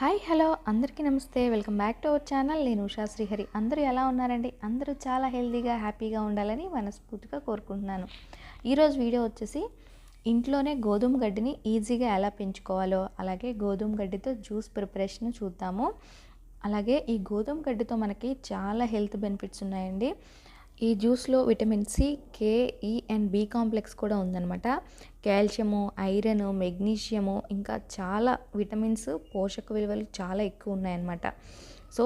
Hi hello. అందరికీ నమస్తే. Welcome back to our channel. నేను ఉషా శ్రీహరి. అందరూ ఎలా ఉన్నారండి? అందరూ చాలా హెల్తీగా హ్యాపీగా ఉండాలని మనస్ఫూర్తిగా కోరుకుంటున్నాను. ఈరోజు వీడియో వచ్చేసి ఇంట్లోనే గోధుమ గడ్డిని ఈజీగా ఎలా పెంచుకోవాలో అలాగే గోధుమ గడ్డితో జ్యూస్ ప్రిపరేషన్ చూద్దాము. అలాగే ఈ గోధుమ గడ్డితో మనకి చాలా హెల్త్ బెనిఫిట్స్ ఉన్నాయండి. ఈ జ్యూస్లో విటమిన్ సి కే ఈ అండ్ బి కాంప్లెక్స్ కూడా ఉందన్నమాట. కాల్షియము ఐరన్ మెగ్నీషియము ఇంకా చాలా విటమిన్స్ పోషక విలువలు చాలా ఎక్కువ ఉన్నాయన్నమాట. సో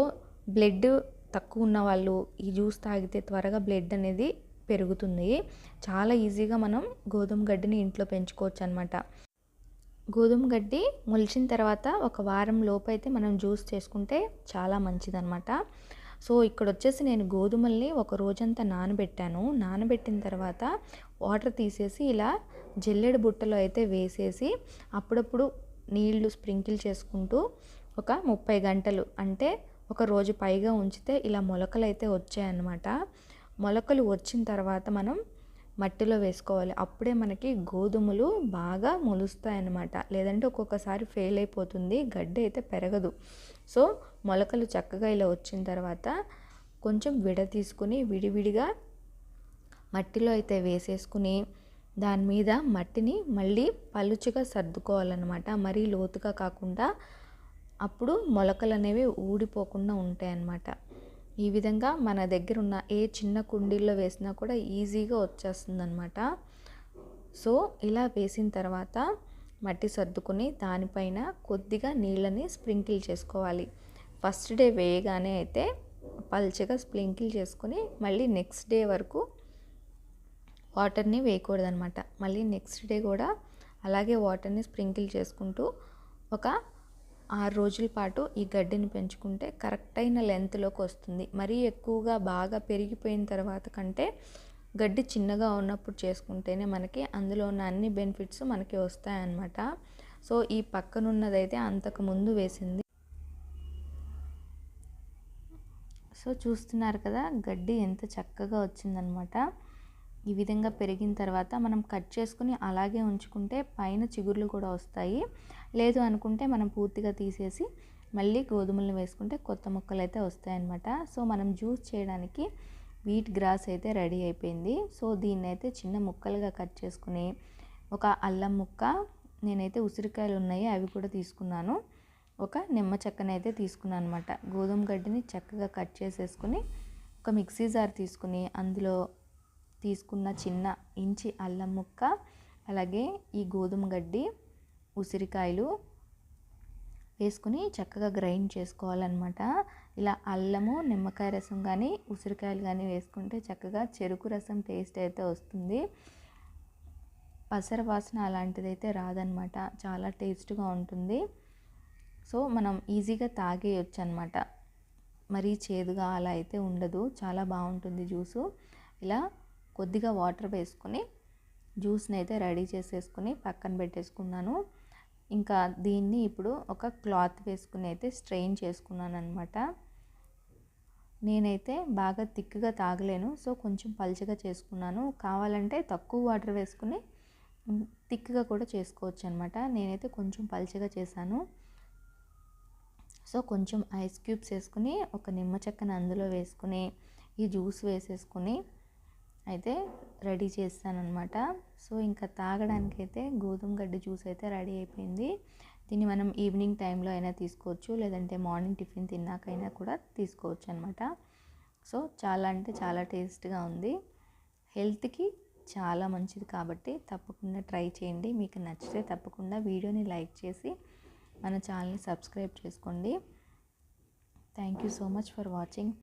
బ్లడ్ తక్కువ ఉన్న వాళ్ళు ఈ జ్యూస్ తాగితే త్వరగా బ్లడ్ అనేది పెరుగుతుంది. చాలా ఈజీగా మనం గోధుమ గడ్డిని ఇంట్లో పెంచుకోవచ్చు అనమాట గోధుమ గడ్డి మొలిచిన తర్వాత ఒక వారం లోపు అయితే మనం జ్యూస్ చేసుకుంటే చాలా మంచిదన్నమాట. సో ఇక్కడ వచ్చేసి నేను గోధుమల్ని ఒక రోజంతా నానబెట్టాను. నానబెట్టిన తర్వాత వాటర్ తీసేసి ఇలా జల్లెడ బుట్టలో అయితే వేసేసి అప్పుడప్పుడు నీళ్ళు స్ప్రింకిల్ చేసుకుంటూ ఒక ముప్పై గంటలు అంటే ఒక రోజు పైగా ఉంచితే ఇలా మొలకలు అయితే వచ్చాయన్నమాట. మొలకలు వచ్చిన తర్వాత మనం మట్టిలో వేసుకోవాలి. అప్పుడే మనకి గోధుమలు బాగా మొలుస్తాయన్నమాట. లేదంటే ఒక్కొక్కసారి ఫెయిల్ అయిపోతుంది గడ్డి అయితే పెరగదు. సో మొలకలు చక్కగా ఇలా వచ్చిన తర్వాత కొంచెం విడ తీసుకుని విడివిడిగా మట్టిలో అయితే వేసేసుకుని దాని మీద మట్టిని మళ్ళీ పలుచుగా సర్దుకోవాలన్నమాట. మరీ లోతుగా కాకుండా అప్పుడు మొలకలు అనేవి ఊడిపోకుండా ఉంటాయన్నమాట. ఈ విధంగా మన దగ్గర ఉన్న ఏ చిన్న కుండీల్లో వేసినా కూడా ఈజీగా వచ్చేస్తుంది అనమాట సో ఇలా వేసిన తర్వాత మట్టి సర్దుకుని దానిపైన కొద్దిగా నీళ్ళని స్ప్రింకిల్ చేసుకోవాలి. ఫస్ట్ డే వేయగానే అయితే పల్చగా స్ప్రింకిల్ చేసుకుని మళ్ళీ నెక్స్ట్ డే వరకు వాటర్ని వేయకూడదనమాట మళ్ళీ నెక్స్ట్ డే కూడా అలాగే వాటర్ని స్ప్రింకిల్ చేసుకుంటూ ఒక ఆరు రోజుల పాటు ఈ గడ్డిని పెంచుకుంటే కరెక్ట్ అయిన లెంత్లోకి వస్తుంది. మరీ ఎక్కువగా బాగా పెరిగిపోయిన తర్వాత కంటే గడ్డి చిన్నగా ఉన్నప్పుడు చేసుకుంటేనే మనకి అందులో ఉన్న అన్ని బెనిఫిట్స్ మనకి వస్తాయన్నమాట. సో ఈ పక్కనున్నదైతే అంతకు ముందు వేసింది. సో చూస్తున్నారు కదా గడ్డి ఎంత చక్కగా వచ్చిందనమాట ఈ విధంగా పెరిగిన తర్వాత మనం కట్ చేసుకుని అలాగే ఉంచుకుంటే పైన చిగుర్లు కూడా వస్తాయి. లేదు అనుకుంటే మనం పూర్తిగా తీసేసి మళ్ళీ గోధుమలను వేసుకుంటే కొత్త మొక్కలు అయితే వస్తాయన్నమాట. సో మనం జ్యూస్ చేయడానికి వీట్ గ్రాస్ అయితే రెడీ అయిపోయింది. సో దీన్ని అయితే చిన్న ముక్కలుగా కట్ చేసుకుని ఒక అల్లం ముక్క నేనైతే ఉసిరికాయలు ఉన్నాయి అవి కూడా తీసుకున్నాను. ఒక నిమ్మ చెక్కని అయితే తీసుకున్నాను అనమాట గోధుమ గడ్డిని చక్కగా కట్ చేసేసుకుని ఒక మిక్సీ జార్ తీసుకుని అందులో తీసుకున్న చిన్న ఇంచి అల్లం ముక్క అలాగే ఈ గోధుమ గడ్డి ఉసిరికాయలు వేసుకుని చక్కగా గ్రైండ్ చేసుకోవాలన్నమాట. ఇలా అల్లము నిమ్మకాయ రసం కానీ ఉసిరికాయలు కానీ వేసుకుంటే చక్కగా చెరుకు రసం టేస్ట్ అయితే వస్తుంది. పసర వాసన అలాంటిది అయితే రాదనమాట చాలా టేస్ట్గా ఉంటుంది. సో మనం ఈజీగా తాగేయచ్చు అనమాట మరీ చేదుగా అలా అయితే ఉండదు. చాలా బాగుంటుంది జ్యూసు. ఇలా కొద్దిగా వాటర్ వేసుకొని జ్యూస్ని అయితే రెడీ చేసేసుకుని పక్కన పెట్టేసుకున్నాను. ఇంకా దీన్ని ఇప్పుడు ఒక క్లాత్ వేసుకుని అయితే స్ట్రెయిన్ చేసుకున్నాను అనమాట నేనైతే బాగా థిక్గా తాగలేను సో కొంచెం పలుచగా చేసుకున్నాను. కావాలంటే తక్కువ వాటర్ వేసుకుని థిక్గా కూడా చేసుకోవచ్చు అనమాట నేనైతే కొంచెం పలుచగా చేశాను. సో కొంచెం ఐస్ క్యూబ్స్ వేసుకుని ఒక నిమ్మ చెక్కను అందులో వేసుకుని ఈ జ్యూస్ వేసేసుకుని అయితే రెడీ చేస్తానమాట సో ఇంకా తాగడానికి అయితే గోధుమ గడ్డి జ్యూస్ అయితే రెడీ అయిపోయింది. దీన్ని మనం ఈవినింగ్ టైంలో అయినా తీసుకోవచ్చు లేదంటే మార్నింగ్ టిఫిన్ తిన్నాకైనా కూడా తీసుకోవచ్చు అనమాట సో చాలా అంటే చాలా టేస్ట్గా ఉంది. హెల్త్కి చాలా మంచిది కాబట్టి తప్పకుండా ట్రై చేయండి. మీకు నచ్చితే తప్పకుండా వీడియోని లైక్ చేసి మన ఛానల్ని సబ్స్క్రైబ్ చేసుకోండి. Thank you so much for watching.